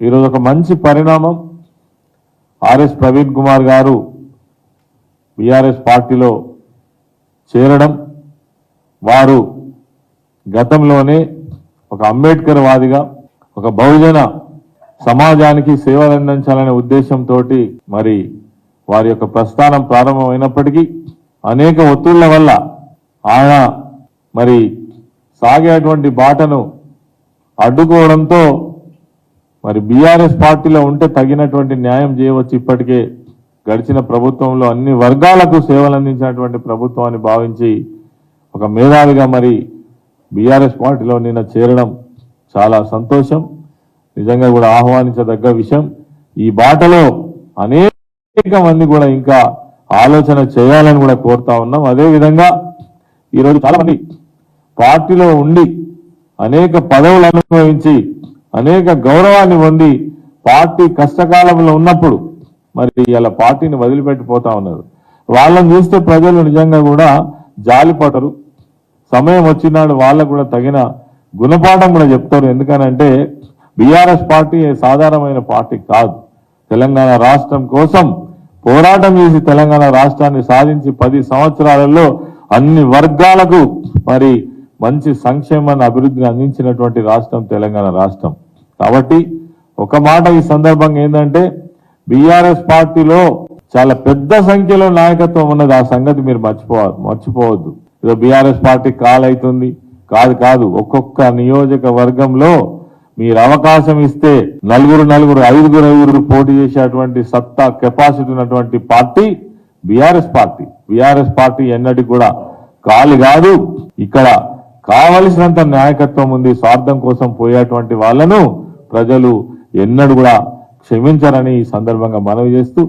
ఈరోజు ఒక మంచి పరిణామం. ఆర్ఎస్ ప్రవీణ్ కుమార్ గారు బీఆర్ఎస్ పార్టీలో చేరడం. వారు గతంలోనే ఒక అంబేద్కర్ వాదిగా ఒక బహుజన సమాజానికి సేవలు అందించాలనే ఉద్దేశంతో మరి వారి యొక్క ప్రస్థానం ప్రారంభమైనప్పటికీ అనేక ఒత్తిళ్ళ వల్ల ఆయన మరి సాగేటువంటి బాటను అడ్డుకోవడంతో మరి బీఆర్ఎస్ పార్టీలో ఉంటే తగినటువంటి న్యాయం చేయవచ్చు. ఇప్పటికే గడిచిన ప్రభుత్వంలో అన్ని వర్గాలకు సేవలు అందించినటువంటి ప్రభుత్వం అని భావించి ఒక మేధావిగా మరి బీఆర్ఎస్ పార్టీలో నిన్న చేరడం చాలా సంతోషం. నిజంగా కూడా ఆహ్వానించదగ్గ విషయం. ఈ బాటలో అనేక మంది కూడా ఇంకా ఆలోచన చేయాలని కూడా కోరుతా ఉన్నాం. అదే విధంగా ఈరోజు చాలా మంది పార్టీలో ఉండి అనేక పదవులు అనుభవించి అనేక గౌరవాన్ని పొంది పార్టీ కష్టకాలంలో ఉన్నప్పుడు మరి ఇలా పార్టీని వదిలిపెట్టిపోతా ఉన్నారు. వాళ్ళని చూస్తే ప్రజలు నిజంగా కూడా జాలిపడరు. సమయం వచ్చినాడు వాళ్ళకు కూడా తగిన గుణపాఠం కూడా చెప్తారు. ఎందుకనంటే బీఆర్ఎస్ పార్టీ సాధారణమైన పార్టీ కాదు. తెలంగాణ రాష్ట్రం కోసం పోరాటం చేసి తెలంగాణ రాష్ట్రాన్ని సాధించి పది సంవత్సరాలలో అన్ని వర్గాలకు మరి మంచి సంక్షేమాన్ని అభివృద్ధిని అందించినటువంటి రాష్ట్రం తెలంగాణ రాష్ట్రం. కాబట్టి ఒక మాట ఈ సందర్భంగా ఏంటంటే బీఆర్ఎస్ పార్టీలో చాలా పెద్ద సంఖ్యలో నాయకత్వం ఉన్నది. ఆ సంగతి మీరు మర్చిపో మర్చిపోవద్దు. ఏదో బీఆర్ఎస్ పార్టీ కాలైతుంది. కాదు కాదు. ఒక్కొక్క నియోజకవర్గంలో మీరు అవకాశం ఇస్తే నలుగురు నలుగురు ఐదుగురు ఐదుగురు పోటీ చేసేటువంటి సత్తా కెపాసిటీ ఉన్నటువంటి party BRS party. BRS party ఎన్నటి కూడా కాలు కాదు. ఇక్కడ కావలసినంత నాయకత్వం ఉంది స్వార్థం కోసం పోయేటువంటి వాళ్ళను ప్రజలు ఎన్నడూ కూడా క్షమించరని ఈ సందర్భంగా మనవి చేస్తూ